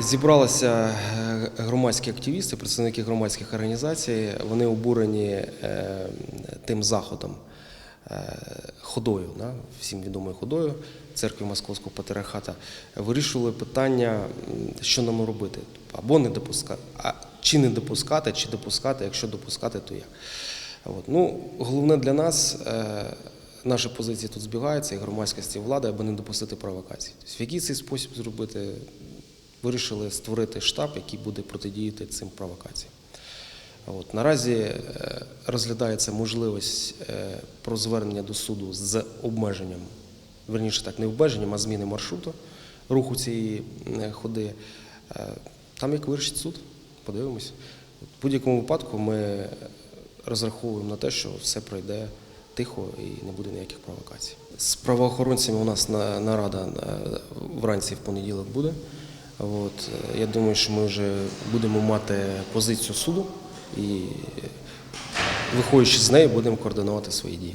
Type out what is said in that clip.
Зібралися е, громадські активісти, представники громадських організацій. Вони обурені е, тим заходом, е, ходою, да, всім відомою ходою церкви Московського патріархата. Вирішували питання, що нам робити, або не допускати, а чи не допускати, чи допускати, якщо допускати, то як. От. Ну, головне для нас. Наші позиції тут збігаються, і громадськості і влади, аби не допустити провокацій. Тобто, в який цей спосіб зробити, вирішили створити штаб, який буде протидіяти цим провокаціям. От, наразі е, розглядається можливість е, про звернення до суду з обмеженням, верніше так, не обмеженням, а зміни маршруту руху цієї е, ходи. Там як вирішить суд, подивимось. В будь-якому випадку ми розраховуємо на те, що все пройде тихо і не буде ніяких провокацій. З правоохоронцями у нас на- нарада вранці в понеділок буде. От, я думаю, що ми вже будемо мати позицію суду і, виходячи з неї, будемо координувати свої дії.